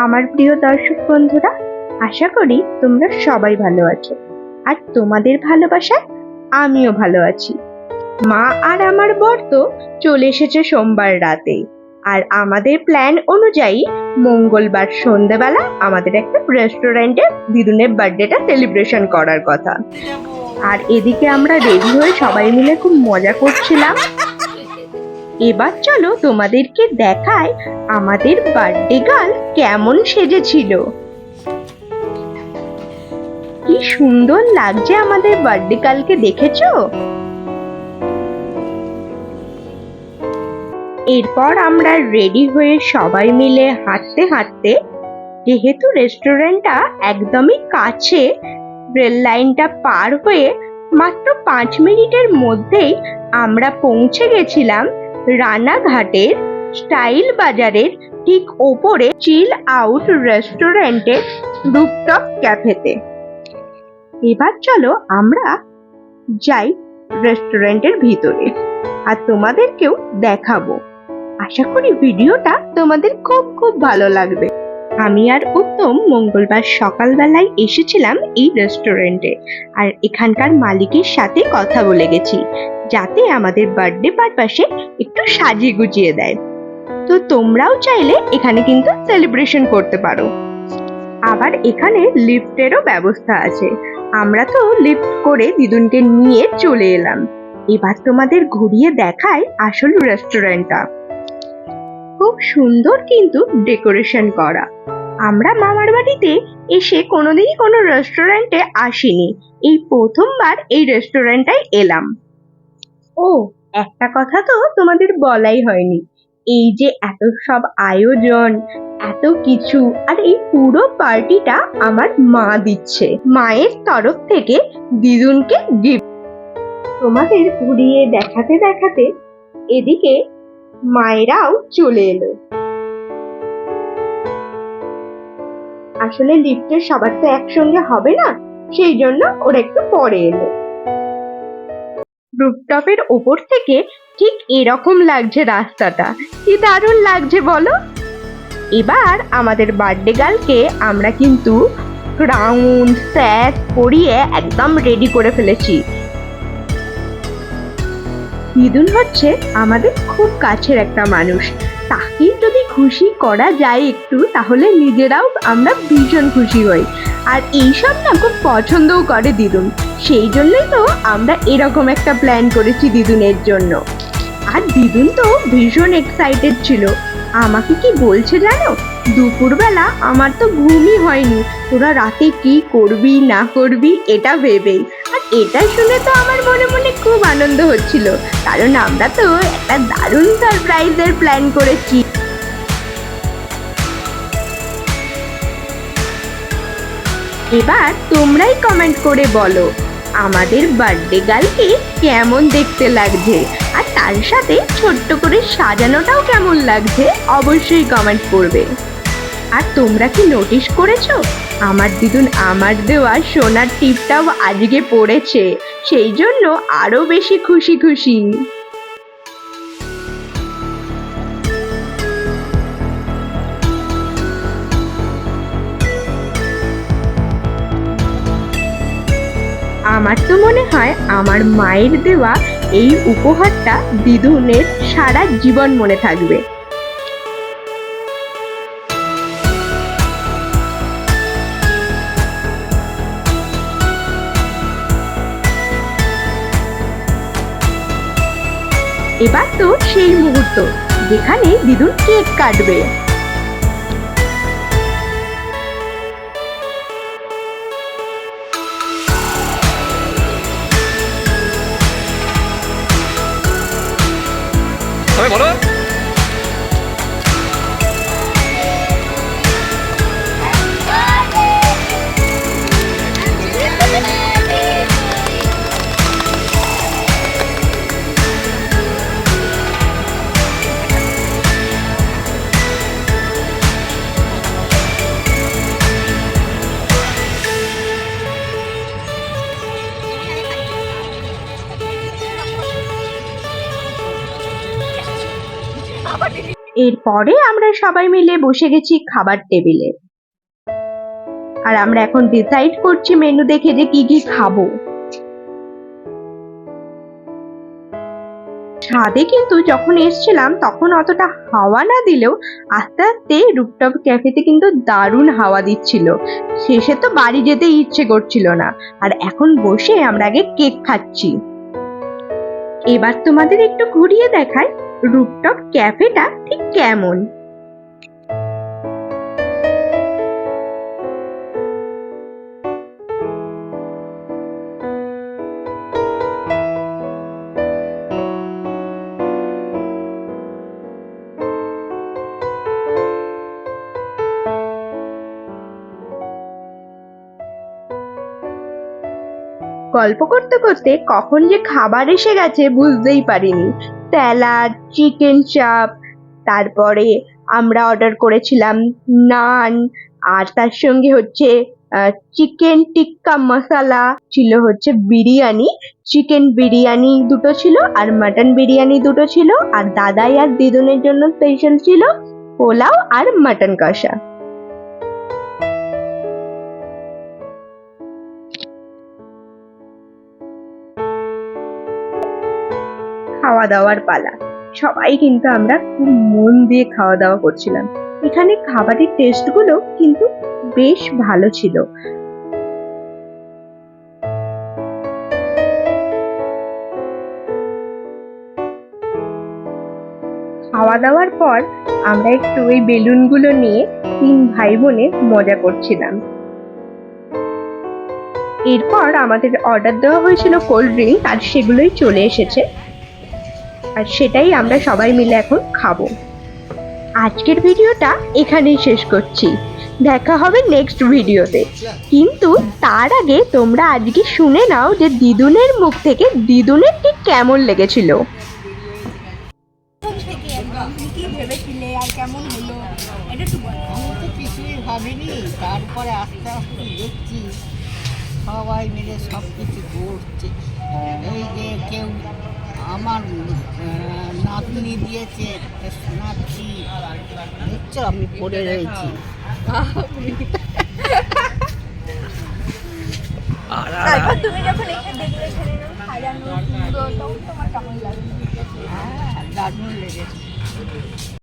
আমার প্রিয় দর্শক বন্ধুরা, আশা করি তোমরা সবাই ভালো আছো। আর তোমাদের ভালোবাসায় আমিও ভালো আছি। মা আর আমার বর তো চলে এসেছে সোমবার রাতে। আর আমাদের প্ল্যান অনুযায়ী মঙ্গলবার সন্ধেবেলা আমাদের একটা রেস্টুরেন্টে দিদুনের বার্থডেটা সেলিব্রেশন করার কথা। আর এদিকে আমরা রেডি হয়ে সবাই মিলে খুব মজা করছিলাম। এবার চলো তোমাদেরকে দেখায় আমাদের বার্থডে গার্ল কেমন সেজেছিল। কি সুন্দর লাগছে আমাদের বার্থডে গার্লকে দেখেছ? এরপর আমরা রেডি হয়ে সবাই মিলে হাঁটতে হাঁটতে, যেহেতু রেস্টুরেন্টটা একদমই কাছে রেল লাইনটা পার হয়ে মাত্র পাঁচ মিনিটের মধ্যেই আমরা পৌঁছে গেছিলাম। রানাঘাটের স্টাইল বাজারের ঠিক ওপরে চিল আউট রেস্টুরেন্টের রুপটপ ক্যাফেতে। এবার চলো আমরা যাই রেস্টুরেন্টের ভিতরে আর তোমাদেরকেও দেখাবো। আশা করি ভিডিওটা তোমাদের খুব খুব ভালো লাগবে। আমি আর উত্তম মঙ্গলবার সকালবেলায় এসেছিলাম এই রেস্টুরেন্টে আর এখানকার মালিকের সাথে কথা বলে গেছি। যাতে আমাদের বার্থডে পারপাসে একটু সাজিয়ে গুজিয়ে দেয়। তো তোমরাও চাইলে এখানে কিন্তু সেলিব্রেশন করতে পারো। আবার এখানে লিফটেরও ব্যবস্থা আছে। আমরা তো লিফট করে দিদুনকে নিয়ে চলে এলাম। এবার তোমাদের ঘুরিয়ে দেখায় আসল রেস্টুরেন্টটা খুব সুন্দর কিন্তু ডেকোরেশন করা। আমরা মামার বাড়িতে এসে কোনোদিনই কোনো রেস্টুরেন্টে আসিনি। এই প্রথমবার এই রেস্টুরেন্টটাই এলাম। ও, একটা কথা তো তোমাদের বলাই হয়নি। এই যে এত সব আয়োজন, এত কিছু, আর এই পুরো পার্টিটা আমার মা দিচ্ছে। মায়ের তরফ থেকে দিদুনকে গিফট তোমাদের ঘুরিয়ে দেখাতে দেখাতে এদিকে মায়েরাও চলে এলো। আসলে লিফটে সবার তো একসঙ্গে হবে না, সেই জন্য ওরা একটু পরে এলো। রুফটপের ওপর থেকে ঠিক এরকম লাগছে রাস্তাটা। কি দারুণ লাগছে বলো? এবার আমাদের বার্থডে গার্লকে আমরা কিন্তু ক্রাউন স্যাক পরিয়ে একদম রেডি করে ফেলেছি। মিদুন হচ্ছে আমাদের খুব কাছের একটা মানুষ। তাকে যদি খুশি করা যায় একটু, তাহলে নিজেরাও আমরা ভীষণ খুশি হই। আর এইসব না খুব পছন্দও করে দিদুন। সেই জন্যই তো আমরা এরকম একটা প্ল্যান করেছি দিদুনের জন্য। আর দিদুন তো ভীষণ এক্সাইটেড ছিল। আমাকে কি বলছে জানো? দুপুরবেলা আমার তো ঘুমই হয়নি। তোরা রাতে কি করবি, না করবি, এটা ভেবেই। আর এটা শুনে তো আমার মনে মনে খুব আনন্দ হচ্ছিল। কারণ আমরা তো একটা দারুণ সারপ্রাইজের প্ল্যান করেছি। এবার তোমরাই কমেন্ট করে বলো আমাদের বার্থডে গার্লকে কেমন দেখতে লাগছে? আর তার সাথে ছোট্ট করে সাজানোটাও কেমন লাগছে? অবশ্যই কমেন্ট করবে। আর তোমরা কি নোটিশ করেছ? আমার দিদুন আমার দেওয়া সোনার টিপটাও আজকে পড়েছে। সেই জন্য আরও বেশি খুশি খুশি। আমার তো মনে হয় আমার মায়ের দেওয়া এই উপহারটা দিদুনের সারা জীবন মনে থাকবে। এবার তো সেই মুহূর্ত, যেখানে দিদুন কেক কাটবে। এরপরে আমরা সবাই মিলে বসে গেছি খাবার টেবিলে। আর আমরা এখন ডিসাইড করছি মেনু দেখে যে কি কি খাব। ছাদে কিন্তু যখন এসছিলাম, তখন অতটা হাওয়া না দিলেও আস্তে আস্তে রুপটপ ক্যাফেতে কিন্তু দারুণ হাওয়া দিচ্ছিল। শেষে তো বাড়ি যেতে ইচ্ছে করছিল না। আর এখন বসে আমরা আগে কেক খাচ্ছি। এবার তোমাদের একটু ঘুরিয়ে দেখায় রুপটপ ক্যাফেটা ঠিক কেমন? গল্প করতে করতে কখন যে খাবার এসে গেছে বুঝতেই পারিনি। স্যালাড, চিকেন চাপ। তারপরে আমরা অর্ডার করেছিলাম নান। আর তার সঙ্গে হচ্ছে চিকেন টিক্কা মশালা ছিল হচ্ছে বিরিয়ানি। চিকেন বিরিয়ানি দুটো ছিল আর মাটন বিরিয়ানি দুটো ছিল। আর দাদাই আর দিদুনের জন্য স্পেশাল ছিল পোলাও আর মাটন কষা। খাওয়া দাওয়ার পালা। সবাই কিন্তু আমরা খুব মন দিয়ে খাওয়া দাওয়া করছিলাম। এখানে খাবারের টেস্টগুলো কিন্তু বেশ ভালো ছিল। খাওয়া দাওয়ার পর আমরা একটু ওই বেলুনগুলো নিয়ে তিন ভাই বোনে মজা করছিলাম। এরপর আমাদের অর্ডার দেওয়া হয়েছিল কোল্ড ড্রিঙ্ক আর সেগুলোই চলে এসেছে। আর সেটাই আমরা সবাই মিলে এখন খাব। আজকের ভিডিওটা এখানেই শেষ করছি। দেখা হবে নেক্সট ভিডিওতে। কিন্তু তার আগে তোমরা আজকে শুনে নাও যে দিদুনের মুখ থেকে দিদুনের ঠিক কেমন লেগেছিল। প্রথম থেকে একদম তুমি কি ভেবেছিলে আর কেমন হলো? এটা একটু বলো। আমি তো কিছুই ভাবিনি। তারপরে আস্তে আস্তে দেখছি সবাই মিলে সব কিছু করছে। এই যে কেউ আমার নাতনি দিয়েছে শোনাচ্ছি দেখছ আমি পড়ে রয়েছি। তুমি যখন এসে দেখলে সাজানো সুন্দর তখন তোমার কেমন লাগল? হ্যাঁ দারুণ লেগেছে।